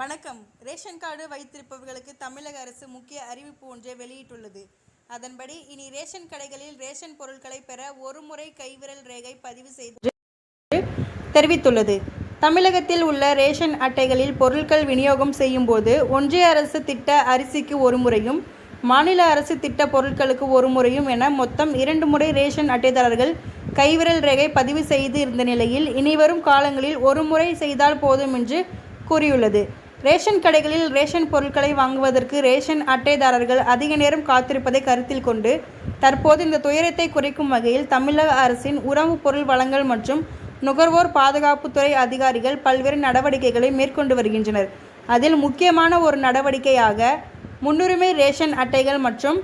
வணக்கம். Ration card வைத்திருப்பவர்களுக்கு தமிழக அரசு முக்கிய அறிவிப்பு ஒன்றை வெளியிட்டுள்ளது. அதன்படி இனி ரேஷன் கடைகளில் ரேஷன் பொருட்களை பெற ஒரு முறை கைவிரல் ரேகை பதிவு செய்து தெரிவித்துள்ளது. தமிழகத்தில் உள்ள ரேஷன் அட்டைகளில் பொருட்கள் விநியோகம் செய்யும்போது ஒன்றிய அரசு திட்ட அரிசிக்கு ஒரு முறையும் மாநில அரசு திட்ட பொருட்களுக்கு ஒரு முறையும் என மொத்தம் இரண்டு முறை ரேஷன் அட்டைதாரர்கள் கைவிரல் ரேகை பதிவு செய்து இருந்த நிலையில் இனிவரும் காலங்களில் ஒரு முறை செய்தால் போதும் என்று கூறியுள்ளது. ரேஷன் கடைகளில் ரேஷன் பொருட்களை வாங்குவதற்கு ரேஷன் அட்டைதாரர்கள் அதிக நேரம் காத்திருப்பதை கருத்தில் கொண்டு தற்போது இந்த துயரத்தை குறைக்கும் வகையில் தமிழக அரசின் உணவுப் பொருள் வழங்கல் மற்றும் நுகர்வோர் பாதுகாப்புத்துறை அதிகாரிகள் பல்வேறு நடவடிக்கைகளை மேற்கொண்டு வருகின்றனர். அதில் முக்கியமான ஒரு நடவடிக்கையாக முன்னுரிமை ரேஷன் அட்டைகள் மற்றும்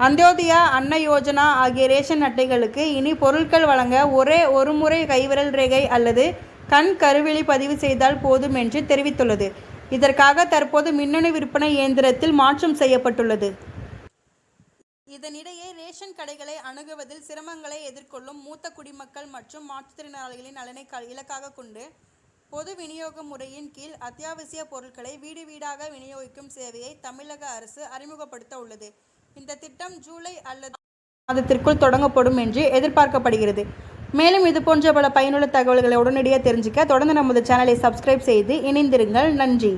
அந்தியோதயா அன்ன யோஜனா ஆகிய ரேஷன் அட்டைகளுக்கு இனி பொருட்கள் வழங்க ஒரே ஒரு முறை கைவிரல் ரேகை அல்லது கண் கருவிழி பதிவு செய்தால் போதும் என்று தெரிவித்துள்ளது. இதற்காக தற்போது மின்னணு விற்பனை இயந்திரத்தில் மாற்றம் செய்யப்பட்டுள்ளது. இதனிடையே ரேஷன் கடைகளை அணுகுவதில் சிரமங்களை எதிர்கொள்ளும் மூத்த குடிமக்கள் மற்றும் மாற்றுத்திறனாளிகளின் நலனை க- இலக்காக கொண்டு பொது விநியோக முறையின் கீழ் அத்தியாவசிய பொருட்களை வீடு வீடாக விநியோகிக்கும் சேவையை தமிழக அரசு அறிமுகப்படுத்த உள்ளது. இந்த திட்டம் ஜூலை அல்லது மாதத்திற்குள் தொடங்கப்படும் என்று எதிர்பார்க்கப்படுகிறது. மேலும் இது போன்ற பல பயனுள்ள தகவல்களை உடனடியாக தெரிஞ்சுக்க தொடர்ந்து நமது சேனலை சப்ஸ்கிரைப் செய்து இணைந்திருங்கள். நன்றி.